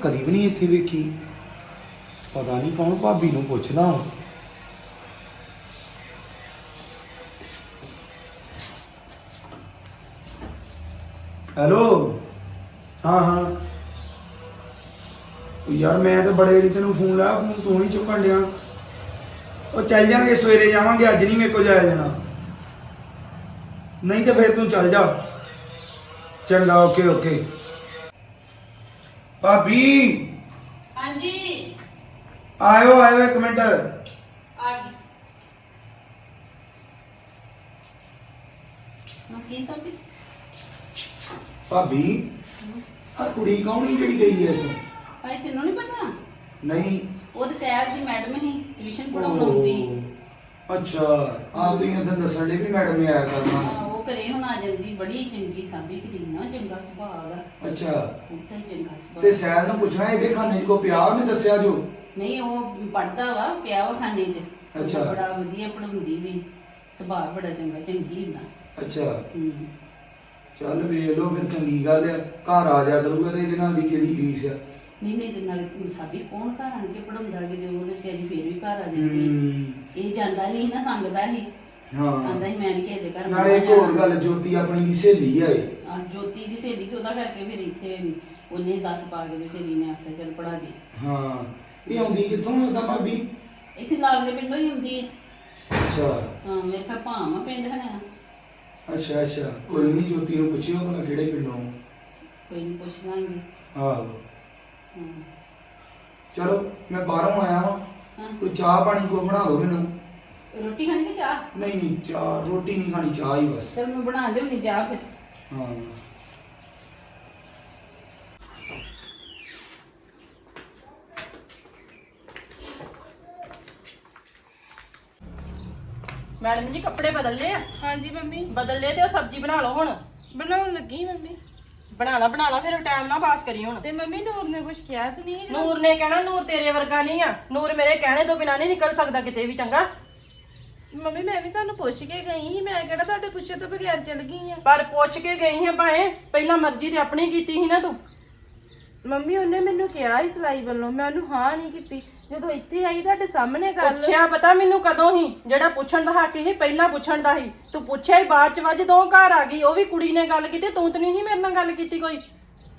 ਕਦੀ ਵੀ ਨਹੀਂ ਇੱਥੇ ਵੇਖੀ। ਪਤਾ ਨਹੀਂ ਕੌਣ ਭਾਬੀ ਨੂੰ ਪੁੱਛਦਾ ਹਾਂ ਹੈਲੋ? ਹਾਂ ਹਾਂ। ਉਹ ਯਾਰ ਮੈਂ ਤਾਂ ਬੜੇ ਵਾਰੀ ਤੈਨੂੰ ਫੋਨ ਲਾਇਆ, ਫੋਨ ਤੂੰ ਨਹੀਂ ਚੁੱਕਣ ਡਿਆ। ਉਹ ਚੱਲ ਜਾਾਂਗੇ, ਸਵੇਰੇ ਜਾਵਾਂਗੇ, ਅੱਜ ਨਹੀਂ ਮੇਰੇ ਕੋਲ ਜਾਇਆ ਜਾਣਾ। ਨਹੀਂ ਤਾਂ ਫਿਰ ਤੂੰ ਚੱਲ ਜਾ। ਚੰਗਾ, ਓਕੇ ਓਕੇ। ਭਾਬੀ। ਹਾਂਜੀ। ਆਇਓ ਆਇਓ ਇੱਕ ਮਿੰਟ। ਆ ਗਈ। ਹਾਂ ਕੀ ਭਾਬੀ ਆ ਕੁੜੀ ਕੌਣ ਸੀ ਜਿਹੜੀ ਗਈ ਹੈ ਇੱਥੋਂ? ਭਾਈ ਤੈਨੂੰ ਨਹੀਂ ਪਤਾ? ਨਹੀਂ। ਉਹ ਤੇ ਸਹਿਰ ਦੀ ਮੈਡਮ ਹੀ ਟਿਊਸ਼ਨ ਪੜਾਉਣ ਆਉਂਦੀ। ਓਹ, ਅੱਛਾ। ਆ ਤੁਸੀਂ ਉਦੋਂ ਦੱਸਣ ਦੇ ਵੀ ਮੈਡਮ ਨੇ ਆਇਆ ਕਰਨਾ। ਹਾਂ, ਉਹ ਘਰੇ ਹੁਣ ਆ ਜਾਂਦੀ ਬੜੀ ਚੰਗੀ ਸਾਬੀ ਕਿ ਨਾ ਚੰਗਾ ਸੁਭਾਅ ਦਾ। ਅੱਛਾ। ਉੱਤਾ ਚੰਗਾ ਤੇ ਸੁਭਾਅ ਸੈਲ ਨੂੰ ਪੁੱਛਣਾ ਇਹਦੇ ਖਾਨੇ 'ਚ ਕੋ ਪਿਆ ਉਹਨੇ ਦੱਸਿਆ ਜੋ? ਨਹੀਂ ਉਹ ਪੜਦਾ ਵਾ ਪਿਆ ਵਾ ਖਾਨੇ 'ਚ। ਅੱਛਾ। ਬੜਾ ਵਧੀਆ ਪੜਾਉਂਦੀ ਵੀ ਸੁਭਾਅ ਬੜਾ ਚੰਗਾ ਚੰਗੀ ਹੁੰਦਾ। ਅੱਛਾ। ਹੂੰ। ਚੱਲ ਵੇਖ ਲਓ ਫਿਰ ਚੰਗੀ ਗੱਲ ਆ ਘਰ ਆ ਜਾ ਕਰੂਗਾ ਤੇ ਇਹਦੇ ਨਾਲ ਦੀ ਕਿਹੜੀ ਰੀਸ ਆ। ਨਹੀਂ ਨਹੀਂ ਤੇ ਨਾਲ ਸਾਬੀ ਕੌਣ ਘਰ ਆਣ ਕੇ ਪੜਾਉਂਦਾ ਕਿ ਉਹ ਵਿਚਾਰੀ ਫੇਰ ਵੀ ਘਰ ਆ ਜਾਂਦੀ। ਇਹ ਜਾਂਦਾ ਨਹੀਂ ਨਾ ਸੰਗਦਾ ਸੀ ਹਾਂ। ਆਂਦਾ ਹੀ ਮੈਂ ਨਹੀਂ ਕਿਸੇ ਦੇ ਘਰ ਨਾਲੇ ਇੱਕ ਹੋਰ ਗੱਲ ਜੋਤੀ ਆਪਣੀ ਦੀ ਸਹੇਲੀ ਆ ਇਹ। ਆ ਜੋਤੀ ਦੀ ਸਹੇਲੀ ਤੇ ਉਹਦਾ ਕਰਕੇ ਫਿਰ ਇੱਥੇ ਉਹਨੇ 10 ਪਾ ਕੇ ਵਿਚਾਰੀ ਨੇ ਆਖਿਆ ਚੱਲ ਪੜਾ ਦੇ। ਹਾਂ ਇਹ ਆਉਂਦੀ ਕਿੱਥੋਂ ਉਹਦਾ ਭਾਬੀ? ਇੱਥੇ ਨਾਲ ਦੇ ਪਿੰਡੋਂ ਹੀ ਹੁੰਦੀ ਹੈ ਅੱਛਾ। ਹਾਂ ਮੇਰੇ ਖਾ ਭਾਵਾਂ ਪਿੰਡ ਹਨਾ ਅੱਛਾ ਅੱਛਾ। ਕੋਈ ਨਹੀਂ ਜੋਤੀ ਨੂੰ ਪੁੱਛਿਓ ਭਲਾ ਕਿਹੜੇ ਪਿੰਡੋਂ। ਕੋਈ ਨਹੀਂ ਪੁੱਛ ਲਾਂਗੇ। ਆਹੋ। ਹਾਂ। ਚਲੋ ਮੈਂ ਬਾਹਰੋਂ ਆਇਆ ਹਾਂ। ਕੋਈ ਚਾਹ ਪਾਣੀ ਕੋ ਬਣਾ ਦਿਓ ਮੈਨੂੰ। ਰੋਟੀ ਖਾਣੀ ਕਿ ਚਾਹ? ਨਹੀਂ ਨਹੀਂ ਚਾਹ ਰੋਟੀ ਨਹੀਂ ਖਾਣੀ ਚਾਹ ਹੀ ਬਸ। ਚਲ ਮੈਂ ਬਣਾ ਲਿਆਉਣੀ ਚਾਹ ਫਿਰ। ਹਾਂ। ਮੈਡਮ ਜੀ ਕੱਪੜੇ ਬਦਲ ਲਏ ਆ? ਹਾਂਜੀ ਮੰਮੀ। ਬਦਲ ਲਏ ਤੇ ਉਹ ਸਬਜ਼ੀ ਬਣਾ ਲਓ ਹੁਣ। ਬਣਾਉਣ ਲੱਗੀ ਮੰਮੀ। ਬਣਾ ਲਾ ਬਣਾ ਲਾ ਫਿਰ ਟਾਈਮ ਨਾ ਪਾਸ ਕਰੀ ਹੁਣ। ਤੇ ਮੰਮੀ ਨੂਰ ਨੇ ਕੁਝ ਕਿਹਾ ਤਾਂ ਨਹੀਂ? ਨੂਰ ਨੇ ਕਹਿਣਾ ਨੂਰ ਤੇਰੇ ਵਰਗਾ ਨਹੀਂ ਆ। ਨੂਰ ਮੇਰੇ ਕਹਿਣੇ ਤੋਂ ਬਿਨਾ ਨਹੀਂ ਨਿਕਲ ਸਕਦਾ ਕਿਤੇ ਵੀ ਚੰਗਾ? ਮੰਮੀ ਮੈਂ ਵੀ ਤੁਹਾਨੂੰ ਪੁੱਛ ਕੇ ਗਈ ਸੀ ਮੈਂ ਕਿਹੜਾ ਤੁਹਾਡੇ ਪੁੱਛੇ ਤੋਂ ਬਗੈਰ ਚਲ ਗਈ ਆ? ਪਰ ਪੁੱਛ ਕੇ ਗਈ ਹੈ ਭਾਵੇਂ ਪਹਿਲਾਂ ਮਰਜ਼ੀ ਤੇ ਆਪਣੀ ਕੀਤੀ ਸੀ ਨਾ ਤੂੰ। ਮੰਮੀ ਉਹਨੇ ਮੈਨੂੰ ਕਿਹਾ ਸੀ ਸਿਲਾਈ ਵੱਲੋਂ ਮੈਂ ਉਹਨੂੰ ਹਾਂ ਨਹੀਂ ਕੀਤੀ। ਜਦੋਂ ਇੱਥੇ ਆਈ ਤੁਹਾਡੇ ਸਾਹਮਣੇ ਗੱਲ। ਪੁੱਛਿਆ ਪਤਾ ਮੈਨੂੰ ਕਦੋਂ ਹੀ ਜਿਹੜਾ ਪੁੱਛਣ ਦਾ ਹੱਕ ਸੀ ਪਹਿਲਾਂ ਪੁੱਛਣ ਦਾ ਸੀ। ਤੂੰ ਪੁੱਛਿਆ ਹੀ ਬਾਅਦ ਚ ਵਾ ਜਦੋਂ ਉਹ ਘਰ ਆ ਗਈ ਉਹ ਵੀ ਕੁੜੀ ਨੇ ਗੱਲ ਕੀਤੀ ਤੂੰ ਤਾਂ ਨਹੀਂ ਸੀ ਮੇਰੇ ਨਾਲ ਗੱਲ ਕੀਤੀ ਕੋਈ।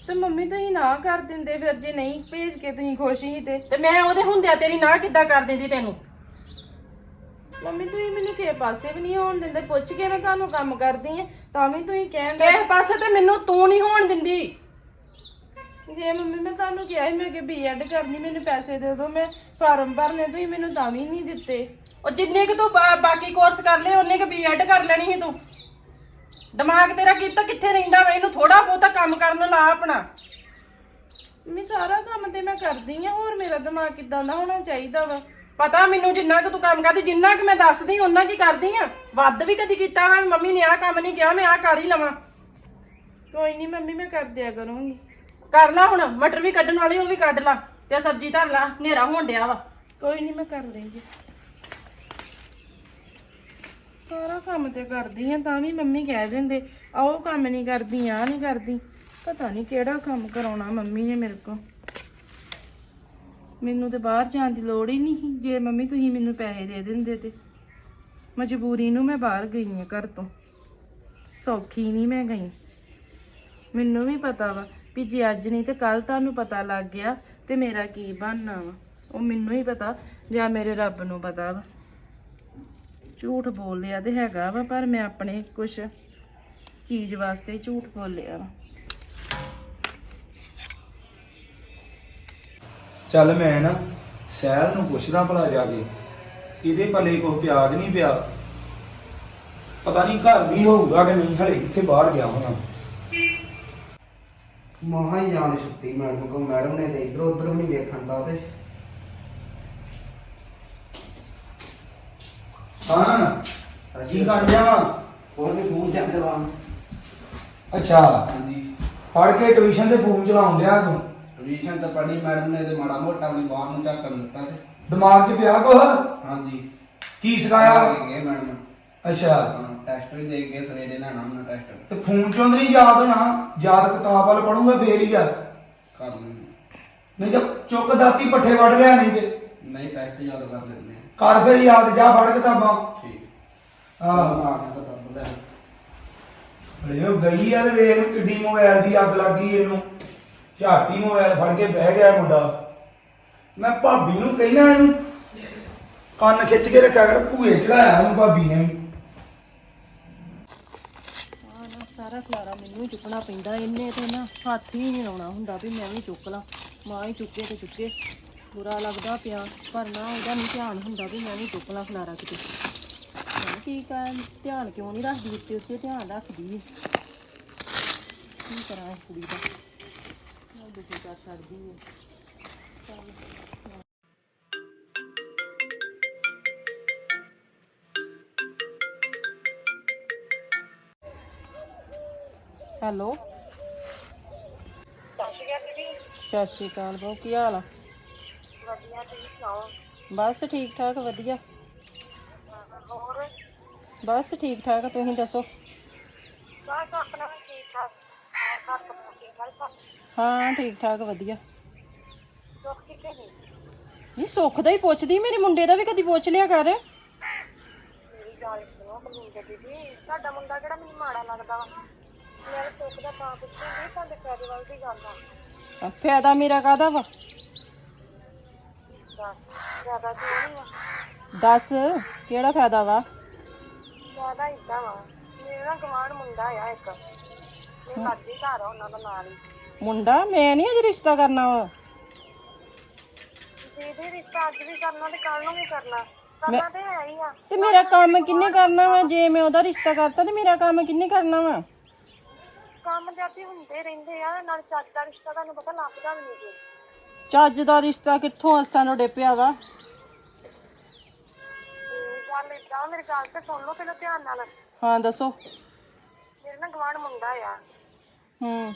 ਤੇ ਮੰਮੀ ਤੁਸੀਂ ਨਾ ਕਰ ਦਿੰਦੇ ਫਿਰ ਜੇ ਨਹੀਂ ਭੇਜ ਕੇ ਤੁਸੀਂ ਖੁਸ਼ ਸੀ ਤੇ। ਤੇ ਮੈਂ ਉਹਦੇ ਹੁੰਦਿਆਂ ਤੇਰੀ ਨਾ ਕਿੱਦਾਂ ਕਰ ਦਿੰਦੀ ਤੈਨੂੰ? ਮੰਮੀ ਤੁਸੀਂ ਮੈਨੂੰ ਕਿਸੇ ਪਾਸੇ ਵੀ ਨਹੀਂ ਹੋਣ ਦਿੰਦੇ। ਪੁੱਛ ਕੇ ਮੈਂ ਤੁਹਾਨੂੰ ਕੰਮ ਕਰਦੀ ਆ ਤਾਂ ਵੀ ਤੁਸੀਂ ਕਹਿੰਦੇ ਕਿਸੇ ਪਾਸੇ ਤੇ ਮੈਨੂੰ ਤੂੰ ਨਹੀਂ ਹੋਣ ਦਿੰਦੀ। ਜੇ ਮੰਮੀ ਮੈਂ ਤੁਹਾਨੂੰ ਕਿਹਾ ਸੀ ਮੈਂ ਕਿ ਬੀਐਡ ਕਰਨੀ ਮੈਨੂੰ ਪੈਸੇ ਦੇ ਦਿਓ ਮੈਂ ਫਾਰਮ ਭਰਨੇ ਤੁਸੀਂ ਮੈਨੂੰ ਤਾਂ ਵੀ ਨਹੀਂ ਦਿੱਤੇ। ਉਹ ਜਿੰਨੇ ਕਿ ਤੂੰ ਬਾ- ਬਾਕੀ ਕੋਰਸ ਕਰ ਲਏ ਉਹਨੇ ਕਿ ਬੀਐਡ ਕਰ ਲੈਣੀ ਸੀ ਤੂੰ। ਦਿਮਾਗ ਤੇਰਾ ਕੀਤਾ ਕਿੱਥੇ ਰਹਿੰਦਾ ਵਾ? ਇਹਨੂੰ ਥੋੜਾ ਬਹੁਤਾ ਕੰਮ ਕਰਨ ਲਾ ਆਪਣਾ। ਮੈਂ ਸਾਰਾ ਕੰਮ ਤੇ ਮੈਂ ਕਰਦੀ ਆ ਹੋਰ ਮੇਰਾ ਦਿਮਾਗ ਕਿਦਾਂ ਦਾ ਹੋਣਾ ਚਾਹੀਦਾ ਵਾ? ਪਤਾ ਮੈਨੂੰ ਜਿੰਨਾ ਕਿ ਤੂੰ ਕੰਮ ਕਰਦੀ ਜਿੰਨਾ ਕਿ ਮੈਂ ਦੱਸਦੀ ਉਹਨਾਂ ਕੀ ਕਰਦੀ ਆ? ਵੱਧ ਵੀ ਕਦੀ ਕੀਤਾ ਵਾ ਮੰਮੀ ਨੇ ਆਹ ਕੰਮ ਨਹੀਂ ਕਿਹਾ ਮੈਂ ਆਹ ਕਰ ਹੀ ਲਵਾਂ। ਕੋਈ ਨਹੀਂ ਮੰਮੀ ਮੈਂ ਕਰ ਦਿਆ ਕਰੂੰਗੀ। ਕਰ ਲਾ ਹੁਣ ਮਟਰ ਵੀ ਕੱਢਣ ਵਾਲੀ ਉਹ ਵੀ ਕੱਢ ਲਾ ਤੇ ਆਹ ਸਬਜ਼ੀ ਧਰ ਲਾ ਹਨੇਰਾ ਹੋਣ ਡਿਆ ਵਾ। ਕੋਈ ਨਹੀਂ ਮੈਂ ਕਰ ਦੇਂਗੀ ਸਾਰਾ ਕੰਮ ਤੇ ਕਰਦੀ ਆ ਤਾਂ ਵੀ ਮੰਮੀ ਕਹਿ ਦਿੰਦੇ ਆ ਉਹ ਕੰਮ ਨਹੀਂ ਕਰਦੀ ਆ ਨਹੀਂ ਕਰਦੀ। ਪਤਾ ਨਹੀਂ ਕਿਹੜਾ ਕੰਮ ਕਰਾਉਣਾ ਮੰਮੀ ਨੇ ਮੇਰੇ ਕੋਲ। ਮੈਨੂੰ ਤੇ ਬਾਹਰ ਜਾਣ ਦੀ ਲੋੜ ਹੀ ਨਹੀਂ ਸੀ। ਜੇ ਮੰਮੀ ਤੁਸੀਂ ਮੈਨੂੰ ਪੈਸੇ ਦੇ ਦਿੰਦੇ ਤੇ ਮਜਬੂਰੀ ਨੂੰ ਮੈਂ ਬਾਹਰ ਗਈ ਆ ਘਰ ਤੋਂ। ਸੌਖੀ ਨਹੀਂ ਮੈਂ ਗਈ। ਮੈਨੂੰ ਵੀ ਪਤਾ ਵਾ ਵੀ ਜੇ ਅੱਜ ਨਹੀਂ ਤੇ ਕੱਲ ਤੁਹਾਨੂੰ ਪਤਾ ਲੱਗ ਗਿਆ ਤੇ ਮੇਰਾ ਕੀ ਬਣਨਾ ਵਾ। ਉਹ ਮੈਨੂੰ ਹੀ ਪਤਾ ਜਾਂ ਮੇਰੇ ਰੱਬ ਨੂੰ ਪਤਾ ਵਾ। ਝੂਠ ਬੋਲਿਆ ਤੇ ਹੈਗਾ ਵਾ, ਪਰ ਮੈਂ ਆਪਣੇ ਕੁਛ ਚੀਜ਼ ਵਾਸਤੇ ਝੂਠ ਬੋਲਿਆ ਵਾ। ਚੱਲ ਮੈਂ ਨਾ ਸੈਲ ਨੂੰ ਪੁੱਛਦਾ ਭਲਾ ਜਾ ਕੇ ਇਹਦੇ ਭਲੇ ਕੋ ਪਿਆ ਕਿ ਨਹੀਂ ਪਿਆ। ਪਤਾ ਨਹੀਂ ਘਰ ਵੀ ਹੋਊਗਾ ਕਿ ਨਹੀਂ ਹਲੇ ਕਿੱਥੇ ਬਾਹਰ ਗਿਆ ਹੋਣਾ। ਮਹਾ ਹੀ ਜਾਣ ਛੁੱਟੀ ਮੈਡਮ ਕੋ ਮੈਡਮ ਨੇ ਤੇ ਇਧਰ ਉਧਰ ਵੀ ਨਹੀਂ ਵੇਖਣ ਦਾ ਤੇ। ਹਾਂ ਕੀ ਕਰ ਰਿਹਾ ਵਾ? ਹੋਰ ਵੀ ਫੋਨ ਚੱਕ ਚਲਾ ਅੱਛਾ। ਹਾਂਜੀ। ਪੜ ਕੇ ਟਿਊਸ਼ਨ ਤੇ ਫੋਨ ਚਲਾਉਣ ਡਿਆ ਤੂੰ। ਟਿਊਸ਼ਨ ਤਾਂ ਪੜੀ ਮੈਡਮ ਨੇ ਤੇ ਮਾੜਾ ਮੋਟਾ ਆਪਣੀ ਬਾਹਰ ਨੂੰ ਝਾਕਣ ਦਿੱਤਾ ਤੇ। ਦਿਮਾਗ 'ਚ ਪਿਆ ਕੁਛ? ਹਾਂਜੀ। ਕੀ ਸਿਖਾਇਆ? ਗਏ ਮੈਡਮ ਅੱਛਾ। ਟੈਸਟ ਵੀ ਦੇ ਕੇ ਸਵੇਰੇ ਲੈਣਾ ਉਹਨਾਂ ਟੈਸਟ ਤੇ ਫੋਨ ਚੋਂ ਨਹੀਂ ਯਾਦ ਹੋਣਾ? ਯਾਦ ਕਿਤਾਬ ਵੱਲ ਪੜੂੰਗਾ ਫੇਰ ਹੀ ਆ। ਕਰ ਲੈਂਦੇ ਨਹੀਂ ਤਾਂ ਚੁੱਕ ਦਾਤੀ ਪੱਠੇ ਵੱਢ ਲਿਆ ਨਹੀਂ ਤੇ। ਨਹੀਂ ਟੈਸਟ ਯਾਦ ਕਰ ਲੈਂਦੇ ਕਰ ਫਿਰ ਯਾਦ ਜਾ ਫੜ ਕਿਤਾਬਾਂ। ਠੀਕ। ਆਹ ਆ ਕੇ ਲੈ। ਅਰੇ ਉਹ ਗਈ ਆ ਤੇ ਵੇਖ ਕਿੱਡੀ ਮੋਬਾਈਲ ਦੀ ਅੱਗ ਲੱਗੀ ਇਹਨੂੰ। ਝਾਟੀ ਮੋਬਾਈਲ ਫੜ ਕੇ ਬਹਿ ਗਿਆ ਮੁੰਡਾ। ਮੈਂ ਭਾਬੀ ਨੂੰ ਕਹਿਣਾ ਇਹਨੂੰ, ਕੰਨ ਖਿੱਚ ਕੇ ਰੱਖਿਆ ਕਰ, ਭੂਏ ਚੜਾਇਆ ਇਹਨੂੰ ਭਾਬੀ ਨੇ ਵੀ। ਆ ਨਾ, ਸਾਰਾ ਖਲਾਰਾ ਮੈਨੂੰ ਹੀ ਚੁੱਕਣਾ ਪੈਂਦਾ ਇਹਨੇ ਤੇ ਨਾ ਹੱਥ ਹੀ ਨਹੀਂ ਲਾਉਣਾ ਹੁੰਦਾ ਵੀ ਮੈਂ ਵੀ ਚੁੱਕ ਲਾਂ। ਮਾਂ ਹੀ ਚੁੱਕੇ ਤੇ ਚੁੱਕੇ, ਬੁਰਾ ਲੱਗਦਾ ਪਿਆ, ਪਰ ਨਾ ਉਹਦਾ ਨਹੀਂ ਧਿਆਨ ਹੁੰਦਾ ਵੀ ਮੈਂ ਵੀ ਚੁੱਕ ਲਾਂ ਖਲਾਰਾ ਕਿਤੇ। ਮੈਂ ਕੀ ਕਰ ਧਿਆਨ ਕਿਉਂ ਨਹੀਂ ਰੱਖਦੀ ਉੱਤੇ ਉੱਤੇ ਧਿਆਨ ਰੱਖਦੀ ਹੈ ਕੀ ਕਰਾਂ ਇਸ ਕੁੜੀ ਦਾ? ਦੁਖੀ ਕਰ ਸਕਦੀ ਹੈ ਹੈਲੋ ਸਤਿ ਸ਼੍ਰੀ ਅਕਾਲ ਬਹੁ ਕੀ ਹਾਲ ਆ? ਵਧੀਆ ਤੁਸੀਂ ਸੁਣਾਓ? ਬਸ ਠੀਕ ਠਾਕ ਵਧੀਆ। ਹੋਰ? ਬਸ ਠੀਕ ਠਾਕ ਤੁਸੀਂ ਦੱਸੋ ਬਸ ਆਪਣਾ ਵੀ ਠੀਕ ਠਾਕ ਹੋਰ ਘਰ ਤੋਂ ਠੀਕ ਠਾਕ ਸਭ ਹਾਂ ਠੀਕ ਠਾਕ ਵਧੀਆ। ਨਹੀਂ ਸੁੱਖ ਦਾ ਹੀ ਪੁੱਛਦੀ ਮੇਰੇ ਮੁੰਡੇ ਦਾ ਵੀ ਕਦੀ ਪੁੱਛ ਲਿਆ ਕਰ। ਮੇਰੀ ਗੱਲ ਸੁਣੋ ਬਲੂੰਦਰ ਦੀਦੀ ਤੁਹਾਡਾ ਮੁੰਡਾ ਕਿਹੜਾ ਮੈਨੂੰ ਮਾੜਾ ਲੱਗਦਾ ਵਾ? ਮੈਂ ਸੁੱਖ ਦਾ ਪੁੱਛੂੰਗੀ ਫਾਇਦੇ ਵੱਲ ਦੀ ਗੱਲ ਆ। ਆ, ਫਾਇਦਾ ਮੇਰਾ ਕਾਹਦਾ ਵਾ? ਬਸ ਜ਼ਿਆਦਾ ਤੇ ਨਹੀਂ ਵਾ ਦੱਸ ਕਿਹੜਾ ਫਾਇਦਾ ਵਾ? ਜ਼ਿਆਦਾ ਇਦਾਂ ਵਾ ਮੇਰੇ ਗਵਾਂਢ ਮੁੰਡਾ ਆ ਇੱਕ। ਮੇਰੇ ਲਾਗੇ ਘਰ ਆ ਉਹਨਾਂ ਦਾ ਨਾਲ ਹੀ ਮੁੰਡਾ ਮੈਂ ਨਹੀਂ ਅਜੇ ਰਿਸ਼ਤਾ ਕਰਨਾ ਵਾ। ਦੀਦੀ ਰਿਸ਼ਤਾ ਅੱਜ ਵੀ ਕਰਨਾ ਤੇ ਕੱਲ ਨੂੰ ਵੀ ਕਰਨਾ। ਕਰਨਾ ਤੇ ਹੈ ਹੀ ਆ। ਤੇ ਮੇਰਾ ਕੰਮ ਕਿੰਨੇ ਕਰਨਾ ਵਾ? ਜੇ ਮੈਂ ਉਹਦਾ ਰਿਸ਼ਤਾ ਕਰਤਾ ਤੇ ਮੇਰਾ ਕੰਮ ਕਿੰਨੇ ਕਰਨਾ ਵਾ? ਕੰਮ ਜਾਤੀ ਹੁੰਦੇ ਰਹਿੰਦੇ ਆ ਨਾਲ ਚੱਜ ਦਾ ਰਿਸ਼ਤਾ ਤੁਹਾਨੂੰ ਪਤਾ ਲੱਭਦਾ ਵੀ ਨਹੀਂ ਜੀ ਚੱਜ ਦਾ ਰਿਸ਼ਤਾ ਕਿੱਥੋਂ ਅਸਾਂ ਨੂੰ ਡਿੱਪਿਆ ਵਾ? ਤੇ ਗੱਲ ਏਦਾਂ ਮੇਰੀ ਗੱਲ ਤੇ ਸੁਣ ਲਓ ਪਹਿਲਾਂ ਧਿਆਨ ਨਾਲ। ਹਾਂ ਦੱਸੋ। ਮੇਰੇ ਨਾਲ ਗਵਾਂਢ ਮੁੰਡਾ ਆ। ਹੂੰ।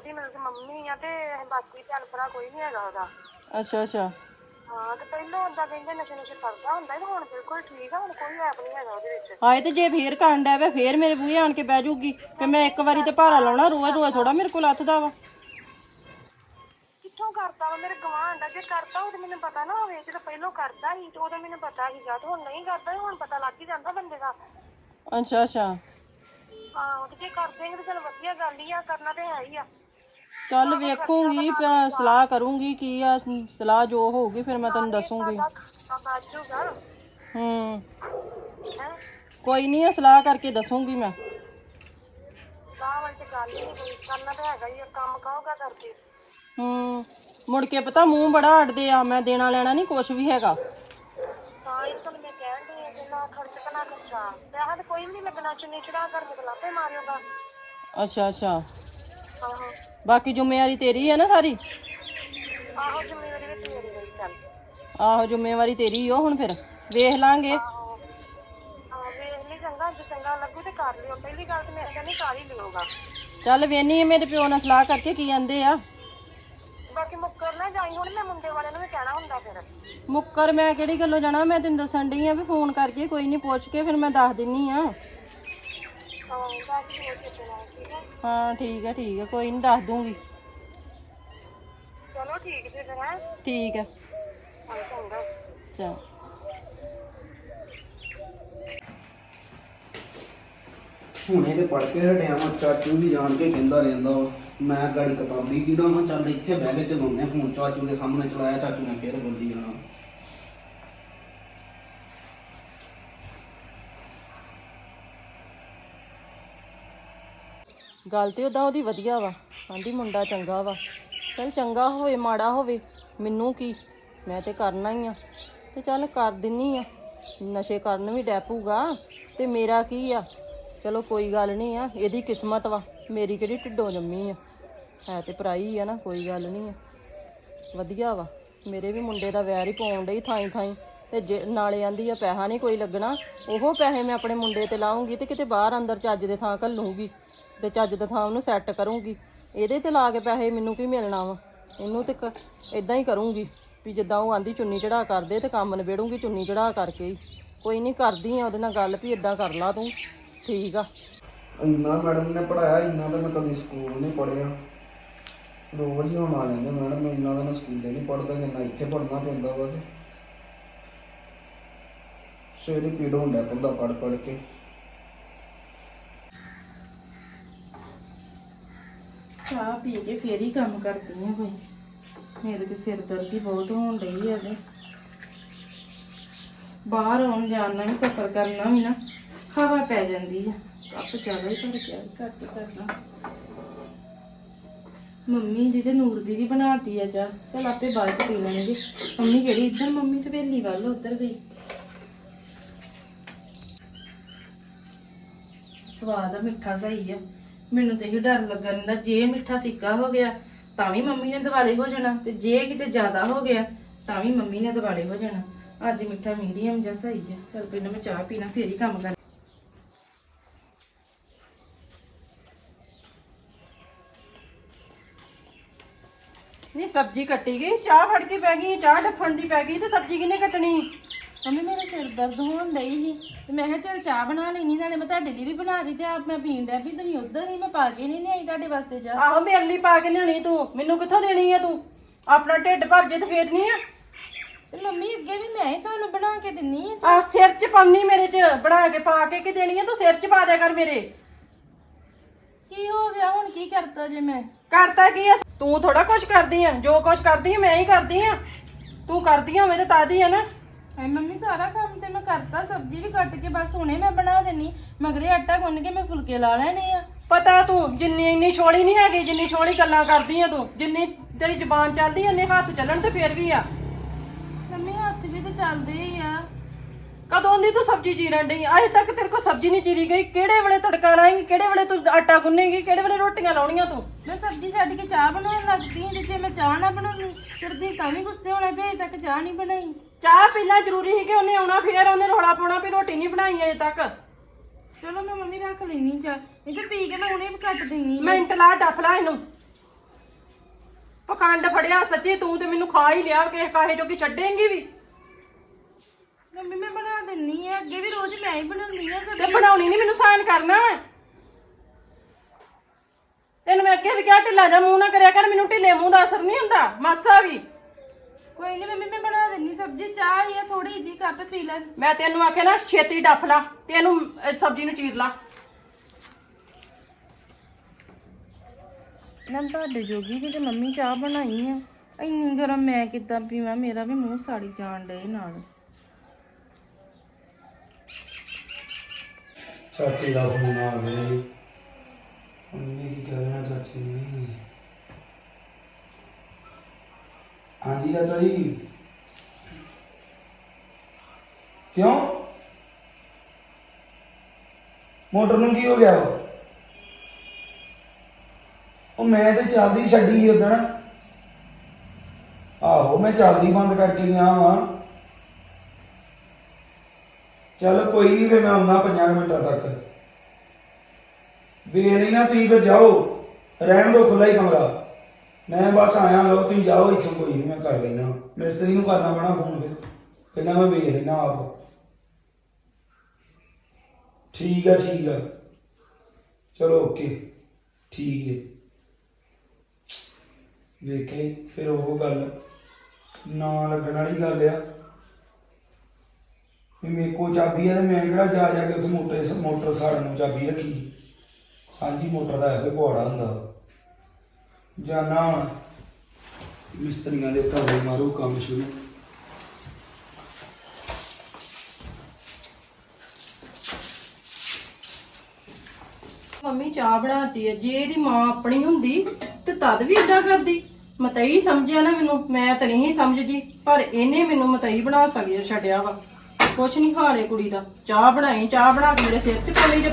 ਉਹਦੀ ਮਤਲਬ ਕਿ ਮੰਮੀ ਆ ਤੇ ਬਾਕੀ ਭੈਣ ਭਰਾ ਕੋਈ ਨਹੀਂ ਹੈਗਾ ਉਹਦਾ। ਅੱਛਾ ਅੱਛਾ। ਹਾਂ ਤੇ ਪਹਿਲਾਂ ਓਦਾਂ ਕਹਿੰਦੇ ਨਸ਼ੇ ਨਸ਼ੇ ਕਰਦਾ ਹੁੰਦਾ ਸੀ ਹੁਣ ਬਿਲਕੁਲ ਠੀਕ ਆ ਹੁਣ ਕੋਈ ਐਪ ਨਹੀਂ ਹੈਗਾ ਉਹਦੇ ਵਿੱਚ। ਆਏ ਤੇ ਜੇ ਫੇਰ ਕਰਨ ਡਿਆ ਵੇ ਫੇਰ ਮੇਰੇ ਬੂਹੇ ਆਣ ਕੇ ਬਹਿ ਜਾਊਗੀ ਤੇ ਮੈਂ ਇੱਕ ਵਾਰੀ ਤੇ ਭਾਰਾ ਲਾਉਣਾ ਰੋਜ਼ ਰੋਜ਼ ਥੋੜਾ ਮੇਰੇ ਕੋਲ ਹੱਥਦਾ ਵਾ। ਕਿੱਥੋਂ ਕਰਦਾ ਵਾ ਮੇਰੇ ਗਵਾਂਢ ਆ? ਜੇ ਕਰਦਾ ਉਹ ਤੇ ਮੈਨੂੰ ਪਤਾ ਨਾ ਹੋਵੇ ਜਦੋਂ ਪਹਿਲਾਂ ਕਰਦਾ ਸੀ ਤੇ ਉਦੋਂ ਮੈਨੂੰ ਪਤਾ ਸੀਗਾ ਤੇ ਹੁਣ ਨਹੀਂ ਕਰਦਾ ਹੁਣ ਪਤਾ ਲੱਗ ਹੀ ਜਾਂਦਾ ਬੰਦੇ ਦਾ। ਅੱਛਾ ਅੱਛਾ। ਆਹੋ ਤੇ ਜੇ ਕਰਦੇ ਆ ਤੇ ਚਲ ਵਧੀਆ ਗੱਲ ਹੀ ਆ ਕਰਨਾ ਤੇ ਹੈ ਹੀ ਆ। ਚੱਲ ਵੇਖੂੰਗੀ ਪਿਆ ਸਲਾਹ ਕਰੂੰਗੀ ਕੀ ਆ ਸਲਾਹ ਜੋ ਹੋਊਗੀ ਫਿਰ ਮੈਂ ਤੈਨੂੰ ਦੱਸੂੰਗੀ। ਆ ਬਾਜੂਗਾ ਹੂੰ। ਹੈ ਕੋਈ ਨਹੀਂ ਆ ਸਲਾਹ ਕਰਕੇ ਦੱਸੂੰਗੀ ਮੈਂ। ਵਾਲੀ ਤੇ ਗੱਲ ਹੀ ਨਹੀਂ ਕੋਈ ਕਰਨਾ ਤੇ ਹੈਗਾ ਹੀ ਆ ਕੰਮ ਕਹੋਗਾ ਕਰਕੇ ਹੂੰ ਮੁੜ ਕੇ ਪਤਾ ਮੂੰਹ ਬੜਾ ਅੜਦੇ ਆ ਮੈਂ ਦੇਣਾ ਲੈਣਾ ਨਹੀਂ ਕੁਛ ਵੀ ਹੈਗਾ। ਤਾਂ ਇਹ ਤਾਂ ਮੈਂ ਕਹਿਣ ਦੀ ਆ ਕਿ ਨਾ ਖਰਚ ਤੇ ਨਾ ਖਰਚਾ। ਪੈਸਾ ਤੇ ਕੋਈ ਵੀ ਨਹੀਂ ਲੱਗਣਾ ਚੁੰਨੀ ਚੜਾ ਕਰਕੇ ਤੇ ਲਾਪੇ ਮਾਰਿਓਗਾ। ਅੱਛਾ ਅੱਛਾ। ਆਹੋ ਬਾਕੀ ਜ਼ਿੰਮੇਵਾਰੀ ਤੇਰੀ ਹੈ ਨਾ ਸਾਰੀ? ਆਹੋ ਜ਼ਿੰਮੇਵਾਰੀ ਵਿੱਚ ਮੇਰੀ ਰਹੀ ਚੱਲ। ਆਹੋ ਜ਼ਿੰਮੇਵਾਰੀ ਤੇਰੀ ਓ ਹੁਣ ਫਿਰ। ਵੇਖ ਲਾਂਗੇ। ਆਹੋ। ਆਹ ਵੇਖ ਲਈ ਚੰਗਾ ਜੇ ਚੰਗਾ ਲੱਗੂ ਤੇ ਕਰ ਲਿਓ। ਪਹਿਲੀ ਗੱਲ ਤੇ ਮੈਂ ਕਹਿੰਦੀ ਕਰ ਹੀ ਲਿਓਗਾ। ਚੱਲ ਵੇਨੀ ਮੇਰੇ ਪਿਓ ਨਾਲ ਸਲਾਹ ਕਰਕੇ ਕੀ ਕਹਿੰਦੇ ਆ। ਬਾਕੀ ਮੁੱਕਰ ਨਾ ਜਾਈ ਹੁਣ ਮੈਂ ਮੁੰਡੇ ਵਾਲਿਆਂ ਨੂੰ ਵੀ ਕਹਿਣਾ ਹੁੰਦਾ ਫਿਰ। ਮੁੱਕਰ ਮੈਂ ਕਿਹੜੀ ਗੱਲੋਂ ਜਾਣਾ? ਮੈਂ ਤੈਨੂੰ ਦੱਸਣ ਡਈ ਆ ਵੀ ਫੋਨ ਕਰਕੇ ਕੋਈ ਨਹੀਂ ਪੁੱਛ ਕੇ ਫਿਰ ਮੈਂ ਦੱਸ ਦਿੰਨੀ ਆ। ਹਾਂ ਨਾ ਠੀਕ ਹੈ ਹਾਂ ਠੀਕ ਹੈ। ਹੈ ਕੋਈ ਨਹੀਂ ਦੱਸ ਦੂੰਗੀ। ਚਲੋ ਠੀਕ ਜੀ ਫਿਰ ਹੈ? ਠੀਕ ਹੈ। ਹਾਂ ਚੰਗਾ। ਚਲ। ਹੁਣੇ ਤੇ ਪੜ ਕੇ ਹਟਿਆ ਵਾਂ ਚਾਚੂ ਵੀ ਜਾਣ ਕੇ ਕਹਿੰਦਾ ਰਹਿੰਦਾ ਵਾ। ਮੈਂ ਗਾੜੀ ਕਿਤਾਬੀ ਕਿਹੜਾ ਵਾਂ ਚੱਲ ਇੱਥੇ ਬਹਿ ਕੇ ਚਲਾਉਂਦੇ ਫੋਨ ਚਾਚੂ ਦੇ ਸਾਹਮਣੇ ਚਲਾਇਆ ਚਾਚੂ ਨੇ ਫੇਰ ਬੋਲੀ ਜਾਣਾ। ਗੱਲ ਤੇ ਉਦਾਂ ਉਹਦੀ ਵਧੀਆ ਵਾ। ਆਂਦੀ ਮੁੰਡਾ ਚੰਗਾ ਵਾ। ਚੱਲ ਚੰਗਾ ਹੋਵੇ, ਮਾੜਾ ਹੋਵੇ, ਮੈਨੂੰ ਕੀ? ਮੈਂ ਤੇ ਕਰਨਾ ਹੀ ਆ। ਤੇ ਚੱਲ ਕਰ ਦਿੰਨੀ ਆ। ਨਸ਼ੇ ਕਰਨ ਵੀ ਡੈਪੂਗਾ ਤੇ ਮੇਰਾ ਕੀ ਆ? ਚਲੋ ਕੋਈ ਗੱਲ ਨਹੀਂ ਆ, ਇਹਦੀ ਕਿਸਮਤ ਵਾ। ਮੇਰੀ ਕਿਹੜੀ ਢਿੱਡੋਂ ਜੰਮੀ ਆ। ਹੈ ਤੇ ਪਰਾਈ ਆ ਨਾ, ਕੋਈ ਗੱਲ ਨਹੀਂ ਆ। ਵਧੀਆ ਵਾ। ਮੇਰੇ ਵੀ ਮੁੰਡੇ ਦਾ ਵੈਰ ਹੀ ਪਾਉਣ ਡਈ ਥਾਈ ਥਾਈ। ਤੇ ਜੇ ਨਾਲੇ ਆਂਦੀ ਆ, ਪੈਸਾ ਨਹੀਂ ਕੋਈ ਲੱਗਣਾ। ਉਹ ਪੈਸੇ ਮੈਂ ਆਪਣੇ ਮੁੰਡੇ ਤੇ ਲਾਉਂਗੀ ਤੇ ਕਿਤੇ ਬਾਹਰ ਅੰਦਰ ਚੱਜ ਦੇ ਥਾਂ ਘੱਲੂਗੀ। ਤੇ ਚੱਜ ਦੇ ਥਾਂ ਉਹਨੂੰ ਸੈੱਟ ਕਰੂੰਗੀ। ਇਹਦੇ ਤੇ ਲਾ ਕੇ ਪੈਸੇ ਮੈਨੂੰ ਕੀ ਮਿਲਣਾ ਵਾ? ਇਹਨੂੰ ਤੇ ਇਦਾਂ ਹੀ ਕਰੂੰਗੀ ਵੀ ਜਿੱਦਾਂ ਉਹ ਆਂਦੀ ਚੁੰਨੀ ਚੜਾ ਕਰਦੇ ਤੇ ਕੰਮ ਨਿਬੇੜੂੰਗੀ ਚੁੰਨੀ ਚੜਾ ਕਰਕੇ ਹੀ। ਕੋਈ ਨਹੀਂ ਕਰਦੀ ਆ ਉਹਦੇ ਨਾਲ ਗੱਲ ਵੀ ਇਦਾਂ ਕਰ ਲਾ ਤੂੰ। ਠੀਕ ਆ। ਇੰਨਾ ਮੈਡਮ ਨੇ ਪੜਾਇਆ ਇੰਨਾ ਤਾਂ ਮੈਂ ਕਦੀ ਸਕੂਲ ਨਹੀਂ ਪੜਿਆ ਰੋਜ਼ ਹੀ ਹੁਣ ਆ ਜਾਂਦੇ ਮੈਡਮ ਮੈਂ ਇੰਨਾ ਤਾਂ ਮੈਂ ਸਕੂਲੇ ਨਹੀਂ ਪੜਦਾ ਜਿੰਨਾ ਇੱਥੇ ਪੜਨਾ ਪੈਂਦਾ ਵਾ ਤੇ। ਸਿਰ ਪੀੜ ਹੁੰਦਾ ਪੈਂਦਾ ਪੜ ਪੜ ਕੇ। ਚਾਹ ਪੀ ਕੇ ਫੇਰ ਹੀ ਕੰਮ ਕਰਦੀ ਆ ਕੋਈ। ਮੇਰੇ ਤੇ ਸਿਰ ਦਰਦ ਹੀ ਬਹੁਤ ਹੋਣ ਡਈ ਹੈ ਅਜੇ ਬਾਹਰ ਆਉਣ ਜਾਣ ਵੀ ਸਫ਼ਰ ਕਰਨਾ ਵੀ ਨਾ, ਹਵਾ ਪੈ ਜਾਂਦੀ ਆ। ਕੱਪ ਜ਼ਿਆਦਾ ਹੀ ਭਰ ਗਿਆ ਘੱਟ ਸਕਦਾ ਮੰਮੀ ਦੀ ਤੇ ਨੂਰ ਦੀ ਵੀ ਬਣਾਤੀ ਆ ਚਾਹ। ਚਲ ਆਪੇ ਬਾਅਦ ਚ ਪੀ ਲੈਣਗੇ। ਮੰਮੀ ਕਿਹੜੀ ਇੱਧਰ? ਮੰਮੀ ਤੇ ਵੇਲੀ ਵੱਲ ਉੱਧਰ ਗਈ। ਸਵਾਦ ਆ, ਮਿੱਠਾ ਸਹੀ ਆ। ਮੈਨੂੰ ਤੇ ਇਹ ਡਰ ਲੱਗਣ ਦਾ, ਜੇ ਮਿੱਠਾ ਫਿੱਕਾ ਹੋ ਗਿਆ, ਤਾਂ ਵੀ ਮੰਮੀ ਨੇ ਦਿਵਾਲੇ ਹੋ ਜਾਣਾ, ਤੇ ਜੇ ਕਿਤੇ ਜ਼ਿਆਦਾ ਹੋ ਗਿਆ, ਤਾਂ ਵੀ ਮੰਮੀ ਨੇ ਦਿਵਾਲੇ ਹੋ ਜਾਣਾ। ਅੱਜ ਮਿੱਠਾ ਮੀਡੀਅਮ ਜਿਹਾ ਸਹੀ ਆ। ਚਲ ਪਹਿਲਾਂ ਮੈਂ ਚਾਹ ਪੀਣਾ, ਫੇਰ ਹੀ ਕੰਮ ਕਰ ਨਹੀਂ, ਸਬਜ਼ੀ ਕੱਟੀ ਗਈ, ਚਾਹ ਫੜ ਕੇ ਪੈ ਗਈ, ਚਾਹ ਡੱਫਣ ਦੀ ਪੈ ਗਈ, ਤੇ ਸਬਜ਼ੀ ਕਿਹਨੇ ਕੱਟਣੀ? ਮੰਮੀ ਮੇਰੇ ਸਿਰ ਦਰਦ ਹੋਣ ਡਈ ਸੀ। ਤੇ ਮੈਂ ਕਿਹਾ ਚਲ ਚਾਹ ਬਣਾ ਲੈਣੀ ਨਾਲੇ ਮੈਂ ਤੁਹਾਡੇ ਲਈ ਵੀ ਬਣਾ ਦਿੱਤੀ ਤੇ ਆਪ ਮੈਂ ਪੀਣ ਡਿਆ ਵੀ ਤੁਸੀਂ ਉਧਰ ਹੀ ਮੈਂ ਪਾ ਕੇ ਨਹੀਂ ਲਿਆਈ ਤੁਹਾਡੇ ਵਾਸਤੇ ਚਾਹ। ਆਹੋ ਮੇਰੇ ਲਈ ਪਾ ਕੇ ਲਿਆਣੀ ਤੂੰ। ਮੈਨੂੰ ਕਿੱਥੋਂ ਦੇਣੀ ਆ ਤੂੰ? ਆਪਣਾ ਢਿੱਡ ਭਰ ਜੇ ਤੇ ਫੇਰ ਨਹੀਂ ਆ। ਤੇ ਮੰਮੀ ਅੱਗੇ ਵੀ ਮੈਂ ਹੀ ਤੁਹਾਨੂੰ ਬਣਾ ਕੇ ਦਿੰਨੀ ਆ ਆ ਸਿਰ 'ਚ ਪਾਉਣੀ ਮੇਰੇ 'ਚ। ਬਣਾ ਕੇ ਪਾ ਕੇ ਕੀ ਦੇਣੀ ਆ ਤੂੰ? ਸਿਰ 'ਚ ਪਾ ਦਿਆ ਕਰ ਮੇਰੇ। ਕੀ ਹੋ ਗਿਆ? ਹੁਣ ਕੀ ਕਰਤਾ ਜੇ ਮੈਂ? ਕਰਤਾ ਕੀ ਆ? ਤੂੰ ਥੋੜਾ ਕੁਛ ਕਰਦੀ ਆ। ਜੋ ਕੁਛ ਕਰਦੀ ਆ ਮੈਂ ਹੀ ਕਰਦੀ ਆ। ਤੂੰ ਕਰਦੀ ਆ ਮੇਰੇ ਤਾਦੀ ਆ ਨਾ। ਹਾਏ ਮੰਮੀ ਸਾਰਾ ਕੰਮ ਤੇ ਮੈਂ ਕਰਤਾ ਸਬਜ਼ੀ ਵੀ ਕੱਟ ਕੇ ਬਸ ਹੁਣੇ ਮੈਂ ਬਣਾ ਦੇਣੀ ਮਗਰੇ ਆਟਾ ਗੁੰਨ ਕੇ ਮੈਂ ਫੁਲਕੇ ਲਾ ਲੈਣੇ ਆ। ਪਤਾ ਤੂੰ ਜਿੰਨੀ ਇੰਨੀ ਛੋੜੀ ਨਹੀਂ ਹੈਗੀ ਜਿੰਨੀ ਛੋੜੀ ਗੱਲਾਂ ਕਰਦੀ ਆ ਤੂੰ ਜਿੰਨੀ ਤੇਰੀ ਜ਼ਬਾਨ ਚੱਲਦੀ ਇੰਨੇ ਹੱਥ ਚੱਲਣ ਤੇ ਫੇਰ ਵੀ ਆ। ਮੰਮੀ ਹੱਥ ਵੀ ਤੇ ਚੱਲਦੇ ਹੀ ਆ। ਕਦੋਂ ਦੀ ਤੂੰ ਸਬਜ਼ੀ ਚੀਰਨ ਡਈ ਅਜੇ ਤੱਕ ਤੇਰੇ ਕੋਲ ਸਬਜ਼ੀ ਨਹੀਂ ਚੀਰੀ ਗਈ। ਕਿਹੜੇ ਵੇਲੇ ਤੜਕਾ ਲਾਏਂਗੀ ਕਿਹੜੇ ਵੇਲੇ ਤੂੰ ਆਟਾ ਗੁੰਨੇਗੀ ਕਿਹੜੇ ਵੇਲੇ ਰੋਟੀਆਂ ਲਾਉਣੀਆਂ ਤੂੰ? ਮੈਂ ਸਬਜ਼ੀ ਛੱਡ ਕੇ ਚਾਹ ਬਣਾਉਣ ਲੱਗ ਪਈ ਤੇ ਜੇ ਮੈਂ ਚਾਹ ਨਾ ਬਣਾਉਣੀ ਫਿਰ ਦੀ ਤਾਂ ਵੀ ਗੁੱਸੇ ਹੋਣਾ ਵੀ ਅਜੇ ਤੱਕ ਚਾਹ ਨਹੀਂ ਬਣਾਈ। ਚਾਹ ਪੀਣਾ ਜ਼ਰੂਰੀ ਸੀ ਕਿ ਉਹਨੇ ਆਉਣਾ ਫੇਰ ਉਹਨੇ ਰੋਲਾ ਪਾਉਣਾ ਵੀ ਰੋਟੀ ਨਹੀਂ ਬਣਾਈ ਅਜੇ ਤੱਕ। ਚਲੋ ਮੈਂ ਮੰਮੀ ਰੱਖ ਲੈਣੀ ਚਾਹ। ਇਹ ਤੇ ਪੀ ਕੇ ਮੈਂ ਹੁਣੇ ਵੀ ਕੱਟ ਦਿੰਨੀ ਆ। ਮਿੰਟ ਲਾ ਡੱਫ ਲਾ ਇਹਨੂੰ। ਪਖੰਡ ਫੜਿਆ ਸੱਚੀ ਤੂੰ ਤੇ ਮੈਨੂੰ ਖਾ ਹੀ ਲਿਆ ਕਿਸੇ ਕਾਹੇ ਜੋ ਕਿ ਛੱਡੇਂਗੀ ਵੀ। ਮੰਮੀ ਮੈਂ ਬਣਾ ਦਿੰਨੀ ਆ। ਅੱਗੇ ਵੀ ਰੋਜ਼ ਮੈਂ ਹੀ ਬਣਾਉਂਦੀ ਆ ਤੇ ਸਬਜ਼ੀ ਬਣਾਉਣੀ ਨਹੀਂ ਮੈਨੂੰ ਸਾਨ ਕਰਨਾ। ਵਾ ਤੈਨੂੰ ਮੈਂ ਅੱਗੇ ਵੀ ਕਿਹਾ ਢਿੱਲਾ ਜਾ ਮੂੰਹ ਨਾ ਕਰਿਆ ਕਰ ਮੈਨੂੰ ਢਿੱਲੇ ਮੂੰਹ ਦਾ ਅਸਰ ਨਹੀਂ ਹੁੰਦਾ। ਮਾਸਾ ਵੀ। ਕੋਈ ਨਹੀਂ ਮੰਮੀ ਮੈਂ ਬਣਾ ਦਿੰਨੀ ਸਬਜ਼ੀ ਚਾਹ ਆ ਥੋੜੀ ਜੀ ਕੱਪ ਪੀ ਲੈ। ਮੈਂ ਤੈਨੂੰ ਆਖਿਆ ਨਾ ਛੇਤੀ ਡੱਫ ਲਾ ਤੇ ਇਹਨੂੰ ਸਬਜ਼ੀ ਨੂੰ ਚੀਰ ਲਾ। ਮੈਂ ਤੁਹਾਡੇ ਜੋਗੀ ਵੀ ਤੇ ਮੰਮੀ ਚਾਹ ਬਣਾਈ ਆ। ਇੰਨੀ ਗਰਮ ਮੈਂ ਕਿੱਦਾਂ ਪੀਵਾਂ ਮੇਰਾ ਵੀ ਮੂੰਹ ਸਾੜੀ ਜਾਣ ਡੇ ਨਾਲ। ਚਾਚੇ ਦਾ ਫੋਨ ਆ ਗਿਆ ਜੀ। ਉਹਨੇ ਕੀ ਕਹਿ ਦੇਣਾ ਚਾਚੇ? ਨੇ ਹਾਂਜੀ ਚਾਚਾ ਜੀ। ਕਿਉਂ? ਮੋਟਰ ਨੂੰ ਕੀ ਹੋ ਗਿਆ? ਉਹ ਮੈਂ ਤੇ ਚੱਲਦੀ ਛੱਡੀ ਉਦਣ। ਆਹੋ, ਮੈਂ ਚੱਲਦੀ ਬੰਦ ਕਰਕੇ ਗਿਆ ਵਾਂ। ਚੱਲ ਕੋਈ ਨਹੀਂ ਫੇ ਮੈਂ ਆਉਣਾ 5 ਮਿੰਟਾਂ ਤੱਕ। ਵੇ ਨਹੀਂ ਨਾ ਤੁਸੀਂ ਫਿਰ ਜਾਓ। ਰਹਿਣ ਦੋ ਖੁੱਲਾ ਹੀ ਕਮਰਾ। ਮੈਂ ਬਸ ਆਇਆ ਲੋ ਤੁਸੀਂ ਜਾਓ, ਇੱਥੋਂ ਕੋਈ ਨਹੀਂ ਮੈਂ ਕਰ ਲੈਣਾ ਮਿਸਤਰੀ ਨੂੰ ਕਰਨਾ ਪੈਣਾ ਫੋਨ ਫਿਰ। ਪਹਿਲਾਂ ਮੈਂ ਵੇਖ ਲੈਣਾ ਆਪ। ਠੀਕ ਆ ਠੀਕ ਆ। ਚਲੋ ਓਕੇ ਠੀਕ ਹੈ ਵੇਖੇ, ਫਿਰ ਉਹ ਗੱਲ। ਨਾ ਲੱਗਣ ਵਾਲੀ ਗੱਲ ਆ। ਵੀ ਮੇਰੇ ਕੋਲ ਚਾਬੀ ਆ ਤੇ ਮੈਂ ਕਿਹੜਾ ਜਾ ਜਾ ਕੇ ਉੱਥੇ ਮੋਟਰ ਮੋਟਰ ਸਾੜਨ ਨੂੰ ਚਾਬੀ ਰੱਖੀ ਸਾਂਝੀ ਮੋਟਰ ਦਾ ਇਹੋ ਪਵਾੜਾ ਹੁੰਦਾ। ਜਾਨਾ ਹੁਣ ਮਿਸਤਰੀਆਂ ਦੇ ਧਾਵੇ ਮਾਰੂ ਕੰਮ ਸ਼ੁਰੂ। ਮੰਮੀ ਚਾਹ ਬਣਾਤੀ ਹੈ। ਜੇ ਇਹਦੀ ਮਾਂ ਆਪਣੀ ਹੁੰਦੀ ਤੇ ਤਦ ਵੀ ਇਦਾਂ ਕਰਦੀ। ਮਤਈ ਸਮਝਿਆ ਨਾ ਮੈਨੂੰ। ਮੈਂ ਤਾਂ ਨਹੀਂ ਸਮਝਦੀ, ਪਰ ਇਹਨੇ ਮੈਨੂੰ ਮਤਈ ਬਣਾ ਸਕਿਆ, ਛੱਡਿਆ ਵਾ। ਕੁਛ ਨਹੀਂ ਹਾਲੇ ਕੁੜੀ ਦਾ। ਚਾਹ ਬਣਾਈ, ਚਾਹ ਬਣਾ ਕੇ ਮੇਰੇ ਸਿਰ 'ਚ ਪਾਣੀ ਜੇ